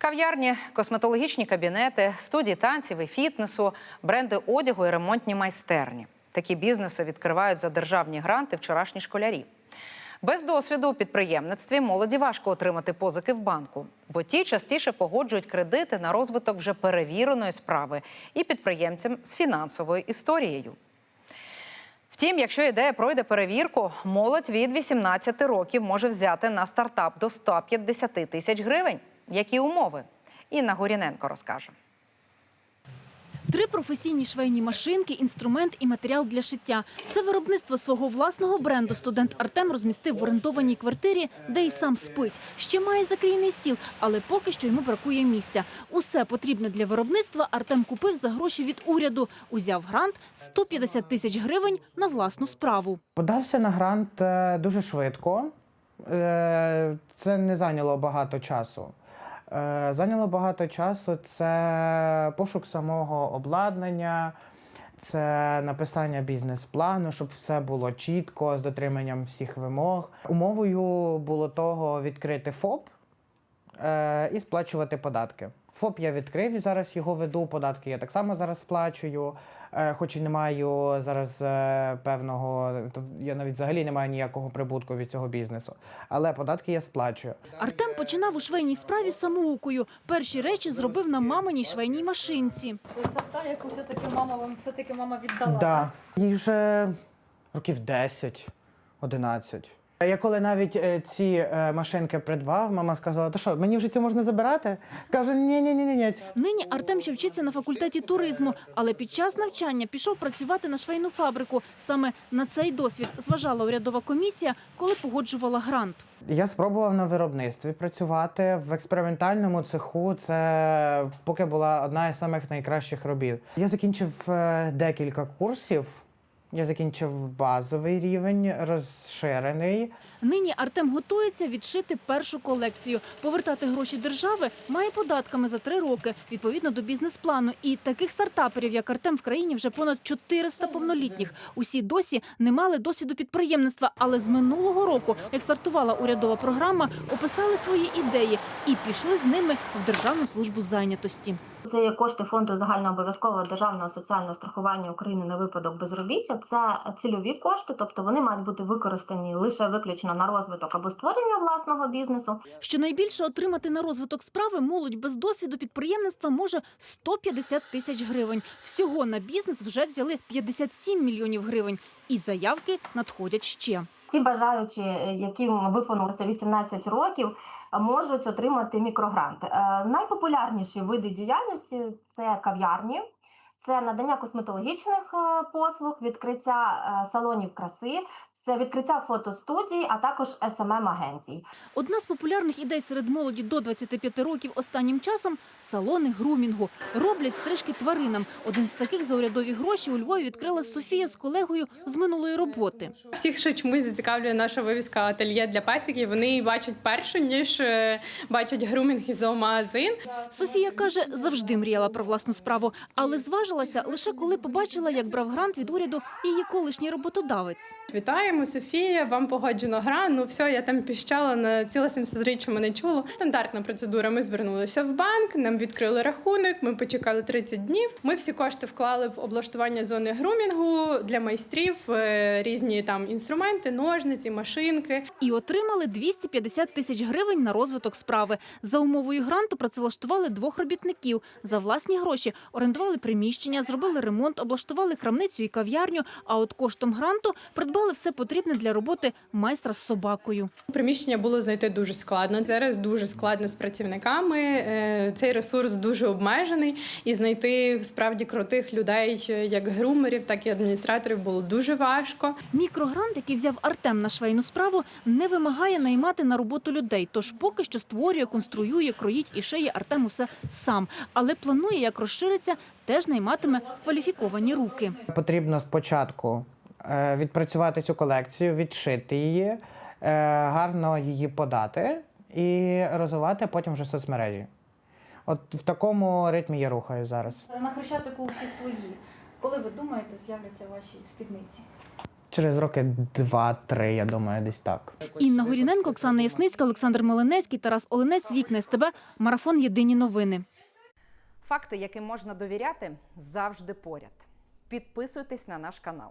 Кав'ярні, косметологічні кабінети, студії танців і фітнесу, бренди одягу і ремонтні майстерні. Такі бізнеси відкривають за державні гранти вчорашні школярі. Без досвіду у підприємництві молоді важко отримати позики в банку, бо ті частіше погоджують кредити на розвиток вже перевіреної справи і підприємцям з фінансовою історією. Втім, якщо ідея пройде перевірку, молодь від 18 років може взяти на стартап до 150 тисяч гривень. Які умови? Інна Горіненко розкаже. Три професійні швейні машинки, інструмент і матеріал для шиття. Це виробництво свого власного бренду. Студент Артем розмістив в орендованій квартирі, де й сам спить. Ще має закрійний стіл, але поки що йому бракує місця. Усе потрібне для виробництва Артем купив за гроші від уряду. Узяв грант 150 тисяч гривень на власну справу. Подався на грант е, дуже швидко. Е, Це не зайняло багато часу. Е, Зайняло багато часу це пошук самого обладнання, це написання бізнес-плану, щоб все було чітко, з дотриманням всіх вимог. Умовою було того відкрити ФОП е, і сплачувати податки. ФОП я відкрив і зараз його веду. Податки я так само зараз сплачую. Е, хоч і не маю зараз е, певного, я навіть взагалі не маю ніякого прибутку від цього бізнесу. Але податки я сплачую. Артем починав у швейній справі самоукою. Перші речі зробив на маминій швейній машинці. Це та, яку все-таки мама вам все-таки мама віддала. Да. Їй вже років 10, 11. Я коли навіть е, ці е, машинки придбав, мама сказала: то що, мені вже цю можна забирати? Каже, ні, ні, ні, ні, ні. Нині Артем ще вчиться на факультеті туризму, але під час навчання пішов працювати на швейну фабрику. Саме на цей досвід зважала урядова комісія, коли погоджувала грант. Я спробував на виробництві працювати в експериментальному цеху. Це поки була одна із самих найкращих робіт. Я закінчив е, декілька курсів. Я закінчив базовий рівень, розширений. Нині Артем готується відшити першу колекцію. Повертати гроші держави має податками за три роки, відповідно до бізнес-плану. І таких стартаперів, як Артем, в країні вже понад 400 повнолітніх. Усі досі не мали досвіду підприємництва, але з минулого року, як стартувала урядова програма, описали свої ідеї і пішли з ними в Державну службу зайнятості. Це є кошти фонду загальнообов'язкового державного соціального страхування України на випадок безробіття. Це цільові кошти, тобто вони мають бути використані лише виключно на розвиток або створення власного бізнесу. Щонайбільше отримати на розвиток справи молодь без досвіду підприємництва може 150 тисяч гривень. Всього на бізнес вже взяли 57 мільйонів гривень. І заявки надходять ще. Ці бажаючі, е, яким виповнилося 18 років, можуть отримати мікрогрант. Е, Найпопулярніші види діяльності це кав'ярні. Це надання косметологічних е, послуг, відкриття салонів краси, це відкриття фотостудій, а також smm агенцій Одна з популярних ідей серед молоді до 25 років останнім часом салони грумінгу. Роблять стрижки тваринам. Один з таких за урядові гроші у Львові відкрила Софія з колегою з минулої роботи. Всіх, що чомусь зацікавлює наша вивіска ательє для пасіків, вони її бачать перше, ніж е, бачать грумінг і зоомагазин. Софія каже, завжди мріяла про власну справу, але зважилася лише коли побачила, як брав грант від уряду її колишній роботодавець. Вітаємо, Софія, вам погоджено гра. Ну все, я там піщала на ціле 700-річчя мене чуло. Стандартна процедура. Ми звернулися в банк, нам відкрили рахунок. Ми почекали 30 днів. Ми всі кошти вклали в облаштування зони грумінгу для майстрів, е, різні там інструменти, ножниці, машинки. І отримали 250 тисяч гривень на розвиток справи. За умовою гранту працевлаштували двох робітників. За власні гроші орендували приміщення, зробили ремонт, облаштували крамницю і кав'ярню. А от коштом гранту придбали все потрібне для роботи майстра з собакою. Приміщення було знайти дуже складно. Зараз дуже складно з працівниками. Е, Цей ресурс дуже обмежений, і знайти справді крутих людей, е, як грумерів, так і адміністраторів, було дуже важко. Мікрогрант, який взяв Артем на швейну справу, не вимагає наймати на роботу людей. Тож поки що створює, конструює, кроїть і шиє Артем усе сам. Але планує, як розшириться, теж найматиме кваліфіковані руки. Потрібно спочатку відпрацювати цю колекцію, відшити її, е, гарно її подати і розвивати потім вже соцмережі. От в такому ритмі я рухаю зараз. На хрещатику всі свої. Коли ви думаєте, з'являться ваші спідниці? через роки два-три, я думаю, десь так. Інна Горіненко, Оксана Ясницька, Олександр Меленецький, Тарас Оленець, Вікна СТБ, Марафон Єдині новини. Факти, яким можна довіряти, завжди поряд. Підписуйтесь на наш канал.